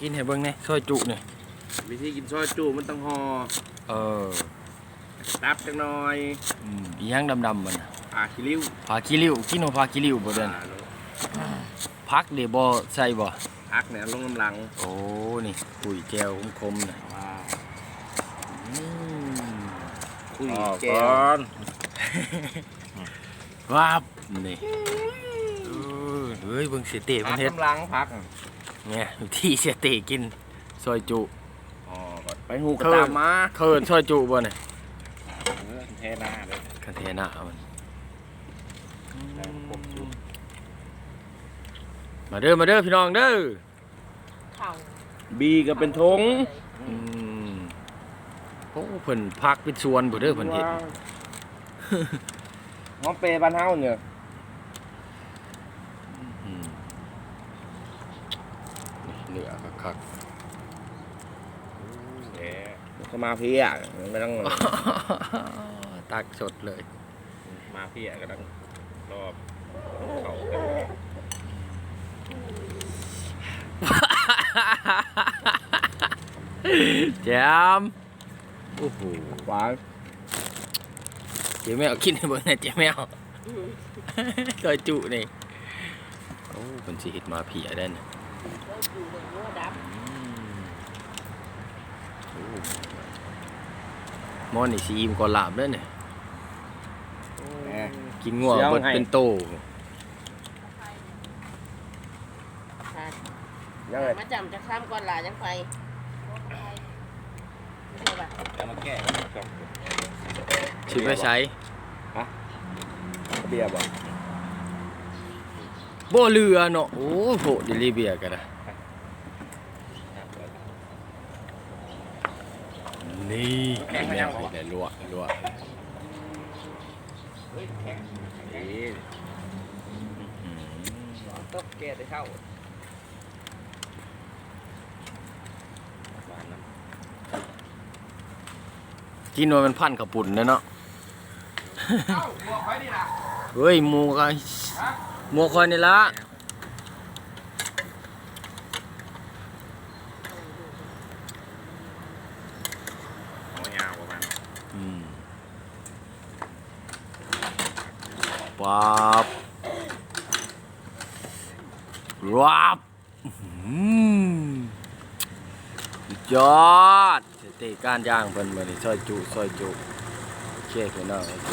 กินให้เบิ่งแหน่ซอยจุนี่วิธีกินซอยจูมันต้องห่อเออตับจังหน่อยอืมอีหยังดำๆมันน่ะผ่าขี้ริ้วผาขี้ริ้วกินบ่ผาขี้ริ้วบ่เด้อผ่าลงพักเด้บ่ใส่บ่พักเนี่ยลงน้ำหลังโอ้นี่ปุ๋ยแก้วคมๆน่ะอืมคุยอ๋อแก้ก่วอนว้าบนี่เออ เฮ้ยเบิ่งเสียเตะพัเพิ่กนเฮ็ดน้ำหลังพักเนี่ยที่เสียเตะกินซอยจุอ๋อก่อนไปหูกระเคิ่ตานมมาเคินซอยจุบ่เนี่ยเออเทหน้าเลยคันเทน่ามันมาเด้อมาเด้อพี่น้องเด้อเข่าบีก็เป็นทงอืมโอ้เพิ่นพักเป็นสวนบ่เด้อเพิ่นเฮ็ดหอมเปรย์บ้านเฮาเนี่ย อืม นี่เนื้อคักเอ๊ะสมาธิอะไม่ต้องๆตักสดเลย มาพี่อะก็ต้องรอบเขาแจมโอ้โหหวานเจ๊แมวกินให้เบิ่งหน่อยเจ๊แมวซอยจุนี่โอ้เพิ่นสิเฮ็ดมาเผียได้น่ะก็ อยู่บนหัวดับหมอนนี่สีอิ่มกว่าลาบเด้อเนี่ยแหมกินงัวเสียวเบิดให้เป็นโตค่ะยังไงมาจำจะข้ามก่อนหลาจังไปไม่ใช่ป่ะจะมาแก้จบชิไปใช้เบียร์บ่ บ่เรือเนาะโอ้โหเดลิเบียก็ได้นี่แมวให้ได้ลวกลวกเอ๊ะตกแก่ได้เข้าหวานน้กินว่ามันพันกับปุ่นเนาะเฮ้ยมูก็ หมูคอยนี่ละำหัวยาวประมาณอืมปั๊บวับอืมสุดยอดสเตการย่างเพิ่นมาดิซอยจุซอยจุโอเคพี่น้องโอเค